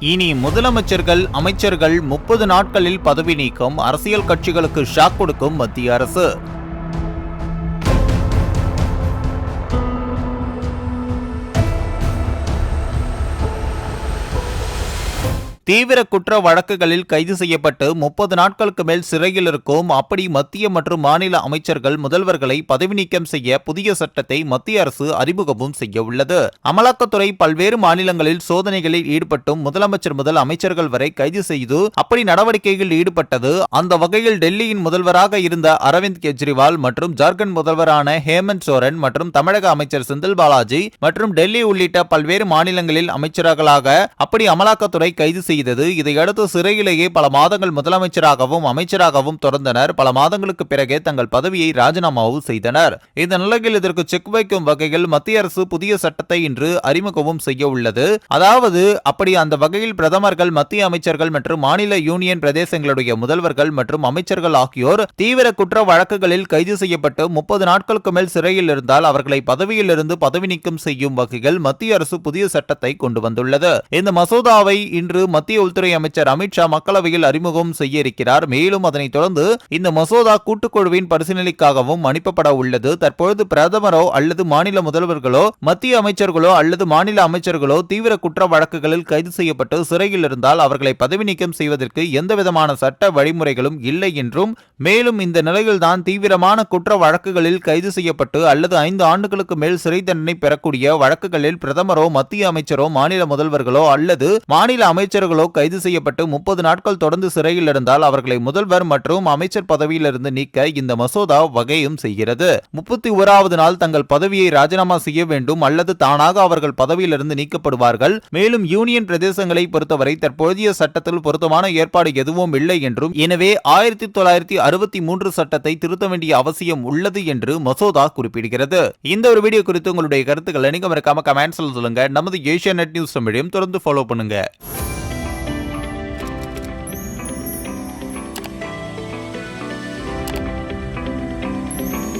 இனி முதலமைச்சர்கள் அமைச்சர்கள் முப்பது நாட்களில் பதவி நீக்கம் அரசியல் கட்சிகளுக்கு ஷாக் கொடுக்கும் மத்திய அரசு. தீவிர குற்ற வழக்குகளில் கைது செய்யப்பட்டு முப்பது நாட்களுக்கு மேல் சிறையில் இருக்கும் அப்படி மத்திய மற்றும் மாநில அமைச்சர்கள் முதல்வர்களை பதவி நீக்கம் செய்ய புதிய சட்டத்தை மத்திய அரசு அறிமுகமும் செய்ய உள்ளது அமலாக்கத்துறை பல்வேறு மாநிலங்களில் சோதனைகளில் ஈடுபட்டும் முதலமைச்சர் முதல் அமைச்சர்கள் வரை கைது செய்து அப்படி நடவடிக்கைகளில் ஈடுபட்டது. அந்த வகையில் டெல்லியின் முதல்வராக இருந்த அரவிந்த் கெஜ்ரிவால் மற்றும் ஜார்க்கண்ட் முதல்வரான ஹேமந்த் சோரன் மற்றும் தமிழக அமைச்சர் செந்தில் பாலாஜி மற்றும் டெல்லி உள்ளிட்ட பல்வேறு மாநிலங்களில் அமைச்சர்களாக அப்படி அமலாக்கத்துறை கைது செய்தது. இதையடுத்து சிறையிலேயே பல மாதங்கள் முதலமைச்சராகவும் அமைச்சராகவும் தொடர்ந்தனர். பல மாதங்களுக்கு பிறகே தங்கள் பதவியை ராஜினாமாவும் செய்தனர். இந்த நிலையில் இதற்கு செக் வைக்கும் வகையில் மத்திய அரசு புதிய சட்டத்தை இன்று அறிமுகமும் செய்ய உள்ளது. அதாவது அப்படி அந்த வகையில் பிரதமர்கள் மத்திய அமைச்சர்கள் மற்றும் மாநில யூனியன் பிரதேசங்களுடைய முதல்வர்கள் மற்றும் அமைச்சர்கள் ஆகியோர் தீவிர குற்ற வழக்குகளில் கைது செய்யப்பட்டு முப்பது நாட்களுக்கு மேல் சிறையில் இருந்தால் அவர்களை பதவியிலிருந்து பதவி நீக்கம் செய்யும் வகையில் மத்திய அரசு புதிய சட்டத்தை கொண்டு வந்துள்ளது. இந்த மசோதாவை இன்று மத்திய உள்துறை அமைச்சர் அமித்ஷா மக்களவையில் அறிமுகம் செய்ய இருக்கிறார் மேலும் அதனைத் தொடர்ந்து இந்த மசோதா கூட்டுக்குழுவின் பரிசீலனைக்காகவும் அனுப்பப்பட உள்ளது. தற்பொழுது பிரதமரோ அல்லது மாநில முதல்வர்களோ மத்திய அமைச்சர்களோ அல்லது மாநில அமைச்சர்களோ தீவிர குற்ற வழக்குகளில் கைது செய்யப்பட்டு சிறையில் இருந்தால் அவர்களை பதவி நீக்கம் செய்வதற்கு எந்தவிதமான சட்ட வழிமுறைகளும் இல்லை என்றும் மேலும் இந்த நிலையில்தான் தீவிரமான குற்ற வழக்குகளில் கைது செய்யப்பட்டு அல்லது ஐந்து ஆண்டுகளுக்கு மேல் சிறை தண்டனை பெறக்கூடிய வழக்குகளில் பிரதமரோ மத்திய அமைச்சரோ மாநில முதல்வர்களோ அல்லது மாநில அமைச்சர்களோ கைது செய்யப்பட்டு முப்பது நாட்கள் தொடர்ந்து சிறையில் இருந்தால் அவர்களை முதல்வர் மற்றும் அமைச்சர் பதவியிலிருந்து நீக்க இந்த மசோதா வகையும் செய்கிறது. முப்பத்தி ஓராவது நாள் தங்கள் பதவியை ராஜினாமா செய்ய வேண்டும் அல்லது தானாக அவர்கள் பதவியிலிருந்து நீக்கப்படுவார்கள். மேலும் யூனியன் பிரதேசங்களை பொறுத்தவரை தற்போதைய சட்டத்தில் பொருத்தமான ஏற்பாடு எதுவும் இல்லை என்றும் எனவே ஆயிரத்தி தொள்ளாயிரத்தி அறுபத்தி மூன்று சட்டத்தை திருத்த வேண்டிய அவசியம் உள்ளது என்று மசோதா குறிப்பிடுகிறது. இந்த ஒரு வீடியோ குறித்து உங்களுடைய கருத்துக்களை நீங்க மறக்காம கமெண்ட்ஸ்ல சொல்லுங்க. நமது ஏஷியா நெட் நியூஸ் தமிழையும் தொடர்ந்து ஃபாலோ பண்ணுங்க.